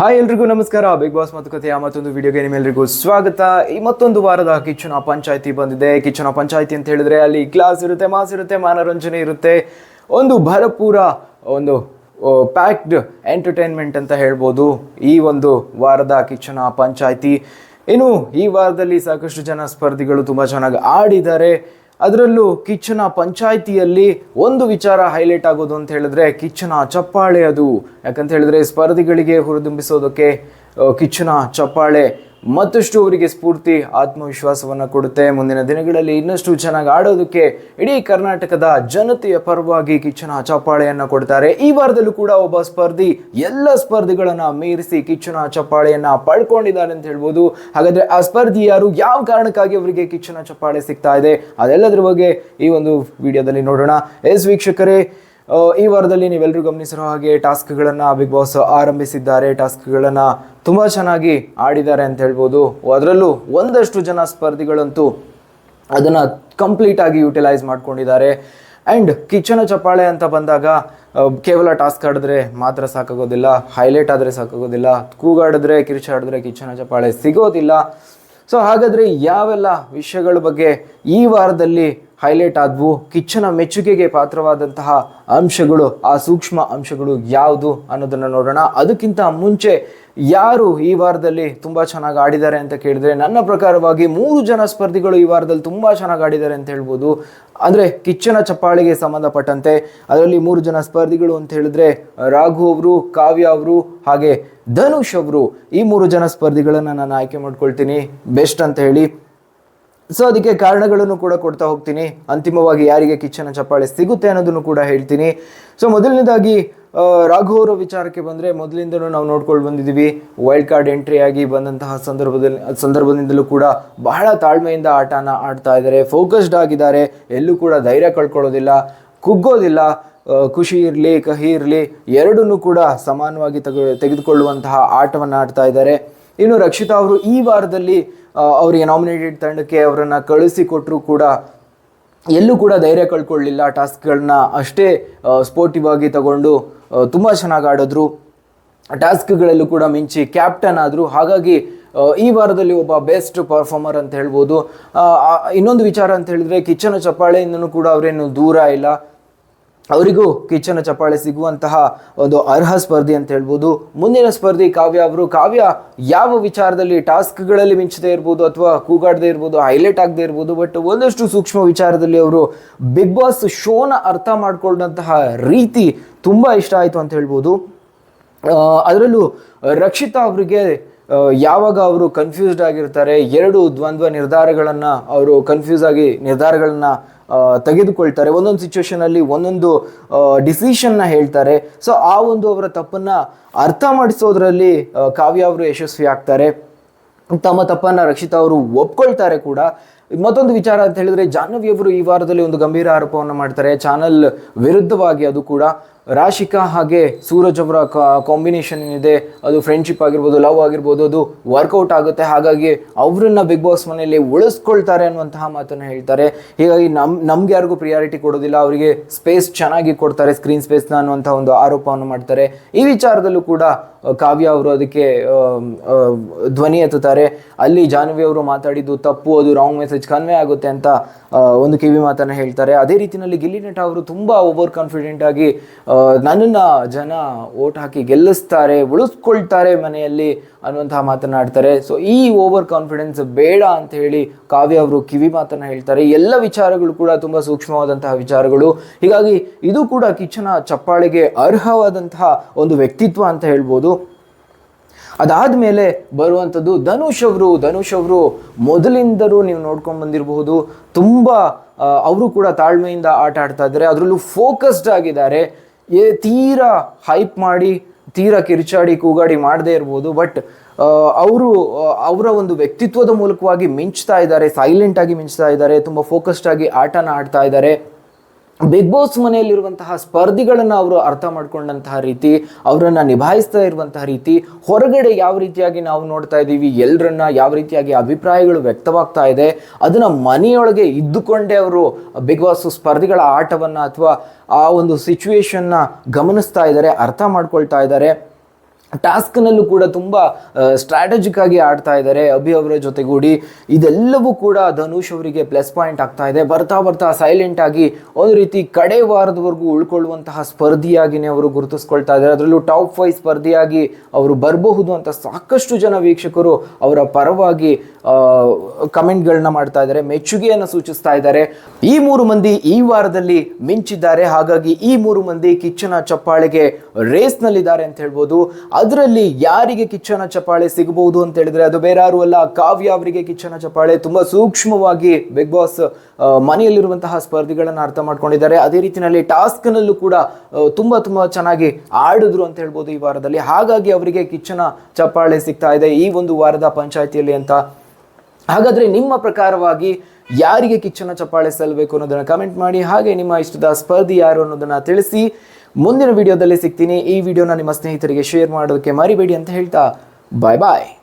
Hi ಎಲ್ರಿಗೂ ನಮಸ್ಕಾರ. Big boss ಮಾತುಕತೆಯ ಮತ್ತೊಂದು ವಿಡಿಯೋಗೆ ನಿಮ್ಮೆಲ್ಲರಿಗೂ ಸ್ವಾಗತ. ಈ ಮತ್ತೊಂದು ವಾರದ ಕಿಚ್ಚನ ಪಂಚಾಯಿತಿ ಬಂದಿದೆ. ಕಿಚ್ಚನ ಪಂಚಾಯಿತಿ ಅಂತ ಹೇಳಿದ್ರೆ ಅಲ್ಲಿ ಕ್ಲಾಸ್ ಇರುತ್ತೆ, ಮಾಸ್ ಇರುತ್ತೆ, ಮನೋರಂಜನೆ ಇರುತ್ತೆ. ಒಂದು ಭರಪೂರ ಒಂದು ಪ್ಯಾಕ್ಡ್ ಎಂಟರ್ಟೈನ್ಮೆಂಟ್ ಅಂತ ಹೇಳ್ಬೋದು ಈ ಒಂದು ವಾರದ ಕಿಚ್ಚನ ಪಂಚಾಯಿತಿ. ಇನ್ನು ಈ ವಾರದಲ್ಲಿ ಸಾಕಷ್ಟು ಜನ ಸ್ಪರ್ಧಿಗಳು ತುಂಬ ಚೆನ್ನಾಗಿ ಆಡಿದ್ದಾರೆ. ಅದರಲ್ಲೂ ಕಿಚ್ಚನ ಪಂಚಾಯಿತಿಯಲ್ಲಿ ಒಂದು ವಿಚಾರ ಹೈಲೈಟ್ ಆಗೋದು ಅಂತ ಹೇಳಿದ್ರೆ ಕಿಚ್ಚನ ಚಪ್ಪಾಳೆ ಅದು. ಯಾಕಂತ ಹೇಳಿದ್ರೆ ಸ್ಪರ್ಧಿಗಳಿಗೆ ಹುರಿದುಂಬಿಸೋದಕ್ಕೆ ಕಿಚ್ಚನ ಚಪ್ಪಾಳೆ ಮತ್ತಷ್ಟು ಅವರಿಗೆ ಸ್ಫೂರ್ತಿ, ಆತ್ಮವಿಶ್ವಾಸವನ್ನು ಕೊಡುತ್ತೆ. ಮುಂದಿನ ದಿನಗಳಲ್ಲಿ ಇನ್ನಷ್ಟು ಚೆನ್ನಾಗಿ ಆಡೋದಕ್ಕೆ ಇಡೀ ಕರ್ನಾಟಕದ ಜನತೆಯ ಪರವಾಗಿ ಕಿಚ್ಚನ ಚಪ್ಪಾಳೆಯನ್ನು ಕೊಡ್ತಾರೆ. ಈ ವಾರದಲ್ಲೂ ಕೂಡ ಒಬ್ಬ ಸ್ಪರ್ಧಿ, ಎಲ್ಲ ಸ್ಪರ್ಧಿಗಳನ್ನ ಮೀರಿಸಿ ಕಿಚ್ಚನ ಚಪ್ಪಾಳೆಯನ್ನ ಪಡ್ಕೊಂಡಿದ್ದಾರೆ ಅಂತ ಹೇಳ್ಬೋದು. ಹಾಗಾದ್ರೆ ಆ ಸ್ಪರ್ಧಿ ಯಾರು? ಯಾವ ಕಾರಣಕ್ಕಾಗಿ ಅವರಿಗೆ ಕಿಚ್ಚನ ಚಪ್ಪಾಳೆ ಸಿಗ್ತಾ ಇದೆ? ಅದೆಲ್ಲದರ ಬಗ್ಗೆ ಈ ಒಂದು ವಿಡಿಯೋದಲ್ಲಿ ನೋಡೋಣ. ಎಸ್ ವೀಕ್ಷಕರೇ ಈ ವಾರದಲ್ಲಿ ನೀವೆಲ್ಲರೂ ಗಮನಿಸಿರೋ ಹಾಗೆ ಟಾಸ್ಕ್ಗಳನ್ನು ಬಿಗ್ ಬಾಸ್ ಆರಂಭಿಸಿದ್ದಾರೆ. ಟಾಸ್ಕ್ಗಳನ್ನು ತುಂಬ ಚೆನ್ನಾಗಿ ಆಡಿದ್ದಾರೆ ಅಂತ ಹೇಳ್ಬೋದು. ಅದರಲ್ಲೂ ಒಂದಷ್ಟು ಜನ ಸ್ಪರ್ಧಿಗಳಂತೂ ಅದನ್ನು ಕಂಪ್ಲೀಟ್ ಆಗಿ ಯುಟಿಲೈಸ್ ಮಾಡ್ಕೊಂಡಿದ್ದಾರೆ. ಆ್ಯಂಡ್ ಕಿಚನ ಚಪ್ಪಾಳೆ ಅಂತ ಬಂದಾಗ ಕೇವಲ ಟಾಸ್ಕ್ ಆಡಿದ್ರೆ ಮಾತ್ರ ಸಾಕಾಗೋದಿಲ್ಲ, ಹೈಲೈಟ್ ಆದರೆ ಸಾಕಾಗೋದಿಲ್ಲ, ಕೂಗಾಡಿದ್ರೆ ಕಿರ್ಚಾಡಿದ್ರೆ ಕಿಚನ ಚಪ್ಪಾಳೆ ಸಿಗೋದಿಲ್ಲ. ಸೊ ಹಾಗಾದರೆ ಯಾವೆಲ್ಲ ವಿಷಯಗಳ ಬಗ್ಗೆ ಈ ವಾರದಲ್ಲಿ ಹೈಲೈಟ್ ಆದವು? ಕಿಚ್ಚನ ಮೆಚ್ಚುಗೆಗೆ ಪಾತ್ರವಾದಂತಹ ಅಂಶಗಳು, ಆ ಸೂಕ್ಷ್ಮ ಅಂಶಗಳು ಯಾವುದು ಅನ್ನೋದನ್ನು ನೋಡೋಣ. ಅದಕ್ಕಿಂತ ಮುಂಚೆ ಯಾರು ಈ ವಾರದಲ್ಲಿ ತುಂಬ ಚೆನ್ನಾಗಿ ಆಡಿದ್ದಾರೆ ಅಂತ ಕೇಳಿದ್ರೆ ನನ್ನ ಪ್ರಕಾರವಾಗಿ ಮೂರು ಜನ ಸ್ಪರ್ಧಿಗಳು ಈ ವಾರದಲ್ಲಿ ತುಂಬ ಚೆನ್ನಾಗಿ ಆಡಿದ್ದಾರೆ ಅಂತ ಹೇಳ್ಬೋದು. ಅಂದರೆ ಕಿಚ್ಚನ ಚಪ್ಪಾಳಿಗೆ ಸಂಬಂಧಪಟ್ಟಂತೆ ಅದರಲ್ಲಿ ಮೂರು ಜನ ಸ್ಪರ್ಧಿಗಳು ಅಂತ ಹೇಳಿದ್ರೆ, ರಾಘು ಅವರು, ಕಾವ್ಯ ಅವರು, ಹಾಗೆ ಧನುಷ್ ಅವರು ಈ ಮೂರು ಜನ ಸ್ಪರ್ಧಿಗಳನ್ನು ನಾನು ಆಯ್ಕೆ ಮಾಡ್ಕೊಳ್ತೀನಿ. ಬೆಸ್ಟ್ ಅಂತ ಹೇಳಿ. ಸೊ ಅದಕ್ಕೆ ಕಾರಣಗಳನ್ನು ಕೂಡ ಕೊಡ್ತಾ ಹೋಗ್ತೀನಿ. ಅಂತಿಮವಾಗಿ ಯಾರಿಗೆ ಕಿಚ್ಚನ ಚಪ್ಪಾಳೆ ಸಿಗುತ್ತೆ ಅನ್ನೋದನ್ನು ಕೂಡ ಹೇಳ್ತೀನಿ. ಸೊ ಮೊದಲನೇದಾಗಿ ರಾಘು ಅವರ ವಿಚಾರಕ್ಕೆ ಬಂದರೆ ಮೊದಲಿಂದಲೂ ನಾವು ನೋಡ್ಕೊಂಡು ಬಂದಿದ್ದೀವಿ. ವೈಲ್ಡ್ ಕಾರ್ಡ್ ಎಂಟ್ರಿ ಆಗಿ ಬಂದಂತಹ ಸಂದರ್ಭದಲ್ಲಿ, ಸಂದರ್ಭದಿಂದಲೂ ಕೂಡ ಬಹಳ ತಾಳ್ಮೆಯಿಂದ ಆಟನ ಆಡ್ತಾ ಇದ್ದಾರೆ. ಫೋಕಸ್ಡ್ ಆಗಿದ್ದಾರೆ. ಎಲ್ಲೂ ಕೂಡ ಧೈರ್ಯ ಕಳ್ಕೊಳ್ಳೋದಿಲ್ಲ. ಕುಗ್ಗೋದಿಲ್ಲ. ಖುಷಿ ಇರಲಿ, ಕಹಿ ಇರಲಿ, ಎರಡನ್ನೂ ಕೂಡ ಸಮಾನವಾಗಿ ತೆಗೆ ತೆಗೆದುಕೊಳ್ಳುವಂತಹ ಆಟವನ್ನು ಆಡ್ತಾ ಇದ್ದಾರೆ. ಇನ್ನು ರಕ್ಷಿತಾ ಅವರು ಈ ವಾರದಲ್ಲಿ ಅವರಿಗೆ ನಾಮಿನೇಟೆಡ್ ತಂಡಕ್ಕೆ ಅವರನ್ನು ಕಳಿಸಿಕೊಟ್ಟರು ಕೂಡ ಎಲ್ಲೂ ಕೂಡ ಧೈರ್ಯ ಕಳ್ಕೊಳ್ಳಿಲ್ಲ. ಟಾಸ್ಕ್ಗಳನ್ನ ಅಷ್ಟೇ ಸ್ಪೋರ್ಟಿವ್ ಆಗಿ ತಗೊಂಡು ತುಂಬ ಚೆನ್ನಾಗಿ ಆಡಿದ್ರು. ಟಾಸ್ಕ್ಗಳಲ್ಲೂ ಕೂಡ ಮಿಂಚಿ ಕ್ಯಾಪ್ಟನ್ ಆದರು. ಹಾಗಾಗಿ ಈ ವಾರದಲ್ಲಿ ಒಬ್ಬ ಬೆಸ್ಟ್ ಪರ್ಫಾರ್ಮರ್ ಅಂತ ಹೇಳ್ಬೋದು. ಇನ್ನೊಂದು ವಿಚಾರ ಅಂತ ಹೇಳಿದ್ರೆ ಕಿಚ್ಚನ ಚಪ್ಪಾಳೆಯಿಂದನೂ ಕೂಡ ಅವರೇನು ದೂರ ಇಲ್ಲ. ಅವರಿಗೂ ಕಿಚ್ಚನ ಚಪ್ಪಾಳೆ ಸಿಗುವಂತಹ ಒಂದು ಅರ್ಹ ಸ್ಪರ್ಧಿ ಅಂತ ಹೇಳ್ಬೋದು. ಮುಂದಿನ ಸ್ಪರ್ಧಿ ಕಾವ್ಯ ಅವರು. ಕಾವ್ಯ ಯಾವ ವಿಚಾರದಲ್ಲಿ ಟಾಸ್ಕ್ಗಳಲ್ಲಿ ಮಿಂಚದೇ ಇರ್ಬೋದು ಅಥವಾ ಕೂಗಾಡದೇ ಇರ್ಬೋದು, ಹೈಲೈಟ್ ಆಗದೆ ಇರ್ಬೋದು, ಬಟ್ ಒಂದಷ್ಟು ಸೂಕ್ಷ್ಮ ವಿಚಾರದಲ್ಲಿ ಅವರು ಬಿಗ್ ಬಾಸ್ ಶೋನ ಅರ್ಥ ಮಾಡ್ಕೊಂಡಂತಹ ರೀತಿ ತುಂಬ ಇಷ್ಟ ಆಯಿತು ಅಂತ ಹೇಳ್ಬೋದು. ಅದರಲ್ಲೂ ರಕ್ಷಿತಾ ಅವರಿಗೆ ಯಾವಾಗ ಅವರು ಕನ್ಫ್ಯೂಸ್ಡ್ ಆಗಿರ್ತಾರೆ, ಎರಡು ದ್ವಂದ್ವ ನಿರ್ಧಾರಗಳನ್ನು ಅವರು ಕನ್ಫ್ಯೂಸ್ ಆಗಿ ನಿರ್ಧಾರಗಳನ್ನು ತೆಗೆದುಕೊಳ್ತಾರೆ. ಒಂದೊಂದು ಸಿಚುವೇಶನಲ್ಲಿ ಒಂದೊಂದು ಡಿಸಿಷನ್ನ ಹೇಳ್ತಾರೆ. ಸೊ ಆ ಒಂದು ಅವರ ತಪ್ಪನ್ನ ಅರ್ಥ ಮಾಡಿಸೋದ್ರಲ್ಲಿ ಕಾವ್ಯ ಅವರು ಯಶಸ್ವಿ ಆಗ್ತಾರೆ. ತಮ್ಮ ತಪ್ಪನ್ನ ರಕ್ಷಿತಾ ಅವರು ಒಪ್ಕೊಳ್ತಾರೆ ಕೂಡ. ಮತ್ತೊಂದು ವಿಚಾರ ಅಂತ ಹೇಳಿದ್ರೆ, ಜಾಹ್ನವಿ ಅವರು ಈ ವಾರದಲ್ಲಿ ಒಂದು ಗಂಭೀರ ಆರೋಪವನ್ನು ಮಾಡ್ತಾರೆ. ಚಾನಲ್ ವಿರುದ್ಧವಾಗಿ ಅದು ಕೂಡ. ರಾಶಿಕಾ ಹಾಗೆ ಸೂರಜ್ ಅವರ ಕಾಂಬಿನೇಷನ್ ಏನಿದೆ, ಅದು ಫ್ರೆಂಡ್ಶಿಪ್ ಆಗಿರ್ಬೋದು ಲವ್ ಆಗಿರ್ಬೋದು, ಅದು ವರ್ಕೌಟ್ ಆಗುತ್ತೆ. ಹಾಗಾಗಿ ಅವರನ್ನ ಬಿಗ್ ಬಾಸ್ ಮನೆಯಲ್ಲಿ ಉಳಿಸ್ಕೊಳ್ತಾರೆ ಅನ್ನುವಂತಹ ಮಾತನ್ನು ಹೇಳ್ತಾರೆ. ಹೀಗಾಗಿ ನಮ್, ನಮ್ಗೆ ಯಾರಿಗೂ ಪ್ರಿಯಾರಿಟಿ ಕೊಡೋದಿಲ್ಲ, ಅವರಿಗೆ ಸ್ಪೇಸ್ ಚೆನ್ನಾಗಿ ಕೊಡ್ತಾರೆ ಸ್ಕ್ರೀನ್ ಸ್ಪೇಸ್ನ ಅನ್ನುವಂಥ ಒಂದು ಆರೋಪವನ್ನು ಮಾಡ್ತಾರೆ. ಈ ವಿಚಾರದಲ್ಲೂ ಕೂಡ ಕಾವ್ಯ ಅವರು ಅದಕ್ಕೆ ಧ್ವನಿ ಎತ್ತುತ್ತಾರೆ. ಅಲ್ಲಿ ಜಾಹ್ನವಿ ಅವರು ಮಾತಾಡಿದ್ದು ತಪ್ಪು, ಅದು ರಾಂಗ್ ಮೆಸೇಜ್ ಕನ್ವೆ ಆಗುತ್ತೆ ಅಂತ ಒಂದು ಕಿವಿ ಮಾತನ್ನು ಹೇಳ್ತಾರೆ. ಅದೇ ರೀತಿಯಲ್ಲಿ ಗಿಲ್ಲಿ ನಟ ಅವರು ತುಂಬ ಓವರ್ ಕಾನ್ಫಿಡೆಂಟ್ ಆಗಿ ನನ್ನನ್ನ ಜನ ಓಟ್ ಹಾಕಿ ಗೆಲ್ಲಿಸ್ತಾರೆ, ಉಳಿಸ್ಕೊಳ್ತಾರೆ ಮನೆಯಲ್ಲಿ ಅನ್ನುವಂತಹ ಮಾತನಾಡ್ತಾರೆ ಸೊ ಈ ಓವರ್ ಕಾನ್ಫಿಡೆನ್ಸ್ ಬೇಡ ಅಂತ ಹೇಳಿ ಕಾವ್ಯ ಅವರು ಕಿವಿ ಮಾತನ್ನ ಹೇಳ್ತಾರೆ. ಎಲ್ಲ ವಿಚಾರಗಳು ಕೂಡ ತುಂಬ ಸೂಕ್ಷ್ಮವಾದಂತಹ ವಿಚಾರಗಳು. ಹೀಗಾಗಿ ಇದು ಕೂಡ ಕಿಚ್ಚನ ಚಪ್ಪಾಳಿಗೆ ಅರ್ಹವಾದಂತಹ ಒಂದು ವ್ಯಕ್ತಿತ್ವ ಅಂತ ಹೇಳ್ಬೋದು. ಅದಾದಮೇಲೆ ಬರುವಂಥದ್ದು ಧನುಷ್ ಅವರು. ಧನುಷ್ ಅವರು ಮೊದಲಿಂದಲೂ ನೀವು ನೋಡ್ಕೊಂಡು ಬಂದಿರಬಹುದು. ತುಂಬ ಅವರು ಕೂಡ ತಾಳ್ಮೆಯಿಂದ ಆಟ ಆಡ್ತಾ ಇದ್ದಾರೆ. ಅದರಲ್ಲೂ ಫೋಕಸ್ಡ್ ಆಗಿದ್ದಾರೆ. ಏ, ತೀರಾ ಹೈಪ್ ಮಾಡಿ, ತೀರಾ ಕಿರ್ಚಾಡಿ, ಕೂಗಾಡಿ ಮಾಡದೇ ಇರ್ಬೋದು, ಬಟ್ ಅವರು ಅವರ ಒಂದು ವ್ಯಕ್ತಿತ್ವದ ಮೂಲಕವಾಗಿ ಮಿಂಚ್ತಾ ಇದ್ದಾರೆ ಸೈಲೆಂಟ್ ಆಗಿ ಮಿಂಚ್ತಾ ಇದ್ದಾರೆ, ತುಂಬ ಫೋಕಸ್ಡ್ ಆಗಿ ಆಟನ ಆಡ್ತಾ ಇದ್ದಾರೆ. ಬಿಗ್ ಬಾಸ್ ಮನೆಯಲ್ಲಿರುವಂತಹ ಸ್ಪರ್ಧಿಗಳನ್ನು ಅವರು ಅರ್ಥ ಮಾಡಿಕೊಂಡಂತಹ ರೀತಿ, ಅವರನ್ನು ನಿಭಾಯಿಸ್ತಾ ಇರುವಂತಹ ರೀತಿ, ಹೊರಗಡೆ ಯಾವ ರೀತಿಯಾಗಿ ನಾವು ನೋಡ್ತಾ ಇದ್ದೀವಿ ಎಲ್ಲರನ್ನ ಯಾವ ರೀತಿಯಾಗಿ ಅಭಿಪ್ರಾಯಗಳು ವ್ಯಕ್ತವಾಗ್ತಾ ಇದೆ, ಅದನ್ನು ಮನೆಯೊಳಗೆ ಇದ್ದುಕೊಂಡೇ ಅವರು ಬಿಗ್ ಬಾಸ್ ಸ್ಪರ್ಧಿಗಳ ಆಟವನ್ನು ಅಥವಾ ಆ ಒಂದು ಸಿಚುವೇಶನ್ನ ಗಮನಿಸ್ತಾ ಇದ್ದಾರೆ, ಅರ್ಥ ಮಾಡ್ಕೊಳ್ತಾ ಇದ್ದಾರೆ. ಟಾಸ್ಕ್ನಲ್ಲೂ ಕೂಡ ತುಂಬ ಸ್ಟ್ರಾಟಜಿಕ್ ಆಗಿ ಆಡ್ತಾ ಇದ್ದಾರೆ ಅಭಿ ಅವರ ಜೊತೆಗೂಡಿ. ಇದೆಲ್ಲವೂ ಕೂಡ ಧನುಷ್ ಅವರಿಗೆ ಪ್ಲಸ್ ಪಾಯಿಂಟ್ ಆಗ್ತಾ ಇದೆ. ಬರ್ತಾ ಬರ್ತಾ ಸೈಲೆಂಟ್ ಆಗಿ ಒಂದು ರೀತಿ ಕಡೆ ವಾರದವರೆಗೂ ಉಳ್ಕೊಳ್ಳುವಂತಹ ಸ್ಪರ್ಧಿಯಾಗಿನೇ ಅವರು ಗುರುತಿಸ್ಕೊಳ್ತಾ ಇದ್ದಾರೆ. ಅದರಲ್ಲೂ ಟಾಪ್ ಫೈವ್ ಸ್ಪರ್ಧಿಯಾಗಿ ಅವರು ಬರಬಹುದು ಅಂತ ಸಾಕಷ್ಟು ಜನ ವೀಕ್ಷಕರು ಅವರ ಪರವಾಗಿ ಕಮೆಂಟ್ಗಳನ್ನ ಮಾಡ್ತಾ ಇದ್ದಾರೆ, ಮೆಚ್ಚುಗೆಯನ್ನು ಸೂಚಿಸ್ತಾ ಇದ್ದಾರೆ. ಈ ಮೂರು ಮಂದಿ ಈ ವಾರದಲ್ಲಿ ಮಿಂಚಿದ್ದಾರೆ. ಹಾಗಾಗಿ ಈ ಮೂರು ಮಂದಿ ಕಿಚ್ಚನ ಚಪ್ಪಾಳೆಗೆ ರೇಸ್ನಲ್ಲಿದ್ದಾರೆ ಅಂತ ಹೇಳ್ಬೋದು. ಅದರಲ್ಲಿ ಯಾರಿಗೆ ಕಿಚ್ಚನ ಚಪಾಳೆ ಸಿಗಬಹುದು ಅಂತ ಹೇಳಿದ್ರೆ ಅದು ಬೇರೆ ಅಲ್ಲ, ಕಾವ್ಯ ಅವರಿಗೆ ಕಿಚ್ಚನ ಚಪಾಳೆ ತುಂಬಾ ಸೂಕ್ಷ್ಮವಾಗಿ ಬಿಗ್ ಬಾಸ್ ಮನೆಯಲ್ಲಿರುವಂತಹ ಸ್ಪರ್ಧಿಗಳನ್ನು ಅರ್ಥ ಮಾಡ್ಕೊಂಡಿದ್ದಾರೆ. ಅದೇ ರೀತಿಯಲ್ಲಿ ಟಾಸ್ಕ್ನಲ್ಲೂ ಕೂಡ ತುಂಬಾ ತುಂಬಾ ಚೆನ್ನಾಗಿ ಆಡಿದ್ರು ಅಂತ ಹೇಳ್ಬೋದು ಈ ವಾರದಲ್ಲಿ. ಹಾಗಾಗಿ ಅವರಿಗೆ ಕಿಚ್ಚನ ಚಪ್ಪಾಳೆ ಸಿಗ್ತಾ ಇದೆ ಈ ಒಂದು ವಾರದ ಪಂಚಾಯಿತಿಯಲ್ಲಿ ಅಂತ. ಹಾಗಾದ್ರೆ ನಿಮ್ಮ ಪ್ರಕಾರವಾಗಿ ಯಾರಿಗೆ ಕಿಚ್ಚನ ಚಪ್ಪಾಳೆ ಸಲ್ಲಬೇಕು ಅನ್ನೋದನ್ನ ಕಮೆಂಟ್ ಮಾಡಿ, ಹಾಗೆ ನಿಮ್ಮ ಇಷ್ಟದ ಸ್ಪರ್ಧಿ ಯಾರು ಅನ್ನೋದನ್ನ ತಿಳಿಸಿ. ಮುಂದಿನ ವಿಡಿಯೋದಲ್ಲಿ ಸಿಗ್ತೀನಿ. ಈ ವಿಡಿಯೋನ ನಿಮ್ಮ ಸ್ನೇಹಿತರಿಗೆ ಶೇರ್ ಮಾಡೋದಕ್ಕೆ ಮರಿಬೇಡಿ ಅಂತ ಹೇಳ್ತಾ ಬಾಯ್ ಬಾಯ್